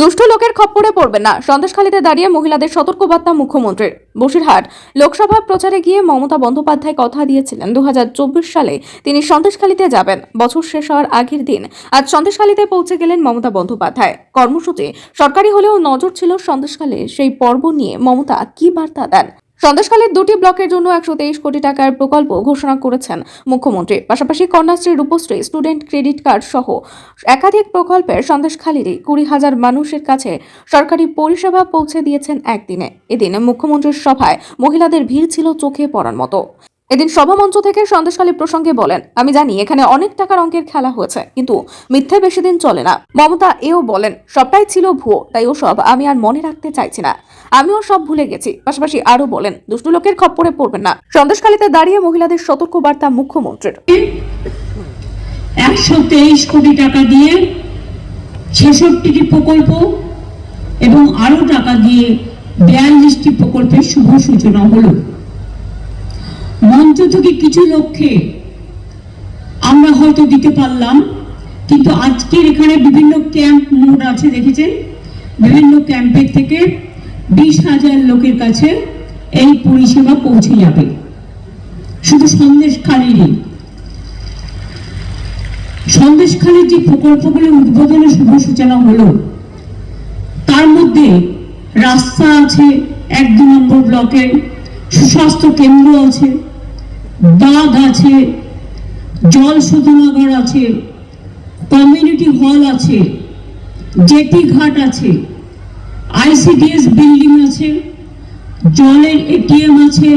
দুষ্ট লোকের খপ্পরে পড়বেন না। সন্দেশখালীতে দাঁড়িয়ে মহিলাদের সতর্কবার্তা মুখ্যমন্ত্রীর। বসিরহাট লোকসভা প্রচারে গিয়ে মমতা বন্দ্যোপাধ্যায় কথা দিয়েছিলেন। দু হাজার চব্বিশ সালে তিনি সন্দেশখালীতে যাবেন। বছর শেষ হওয়ার আগের দিন আজ সন্দেশখালীতে পৌঁছে গেলেন মমতা বন্দ্যোপাধ্যায়। কর্মসূচি সরকারি হলেও নজর ছিল সন্দেশখালীর সেই পর্ব নিয়ে মমতা কি বার্তা দেন? সন্দেশখালীর দুটি ব্লকের জন্য একশো তেইশ কোটি টাকার প্রকল্প ঘোষণা করেছেন মুখ্যমন্ত্রী। পাশাপাশি Kanyashree, Rupashree, student credit card সহ একাধিক প্রকল্পের সন্দেশখালীরই কুড়ি হাজার মানুষের কাছে সরকারি পরিষেবা পৌঁছে দিয়েছেন একদিনে। এদিন মুখ্যমন্ত্রীর সভায় মহিলাদের ভিড় ছিল চোখে পড়ার মতো। এদিন সভামঞ্চ থেকে সন্দেশখালী প্রসঙ্গে বলেন, আমি জানি এখানে অনেক টাকার অঙ্কের খেলা হয়েছে, কিন্তু মিথ্যে বেশি দিন চলে না। মমতা এও বলেন, সবটাই ছিল ভুয়ো, তাই ওসব আমি আর মনে রাখতে চাইছি না। আমিও সব ভুলে গেছি। পাশাপাশি আরও বলেন, দুষ্টু লোকের খপ্পরে পড়বেন না। সন্দেশখালীতে দাঁড়িয়ে মহিলাদের সতর্ক বার্তা মুখ্যমন্ত্রীর। একশো তেইশ কোটি টাকা দিয়ে ছেষট্টিটি প্রকল্প এবং আরও টাকা দিয়ে বিয়াল্লিশটি প্রকল্পের শুভ সূচনা হলো। মঞ্চ থেকে কিছু লক্ষ্যে আমরা হয়তো দিতে পারলাম, কিন্তু আজকের এখানে বিভিন্ন ক্যাম্প মোড আছে, দেখেছেন? বিভিন্ন ক্যাম্পের থেকে বিশ হাজার লোকের কাছে এই পরিষেবা পৌঁছে যাবে। শুধু সন্দেশ খালিরই সন্দেশখালীর যে প্রকল্পগুলি উদ্বোধনের শুভ সূচনা হলো, তার মধ্যে রাস্তা আছে, এক দু নম্বর ব্লকের সুস্বাস্থ্য কেন্দ্র আছে বাঁধ আছে, জল শোধনাগার আছে কমিউনিটি হল আছে, জেটি ঘাট আছে আইসিডিএস বিল্ডিং আছে, জলের এটিএম আছে,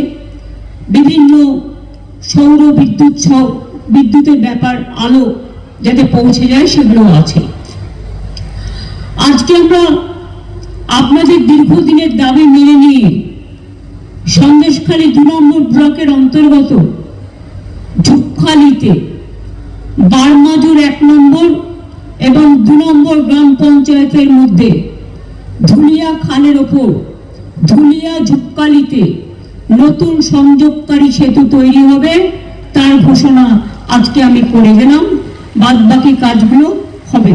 বিভিন্ন সৌর বিদ্যুৎ বিদ্যুতের ব্যাপার, আলো যাতে পৌঁছে যায় সেগুলো আছে। আজকে আমরা আপনাদের দীর্ঘদিনের দাবি মেনে নিয়ে সন্দেশখালী দু নম্বর ব্লকের অন্তর্গত ঝুপখালিতে বারমাজুর এক নম্বর এবং দু নম্বর গ্রাম পঞ্চায়েতের মধ্যে ধুলিয়া খালের ওপর ধুলিয়া ঝুপকালিতে নতুন সংযোগকারী সেতু তৈরি হবে, তার ঘোষণা আজকে আমি করে গেলাম। বাদ বাকি কাজগুলো হবে।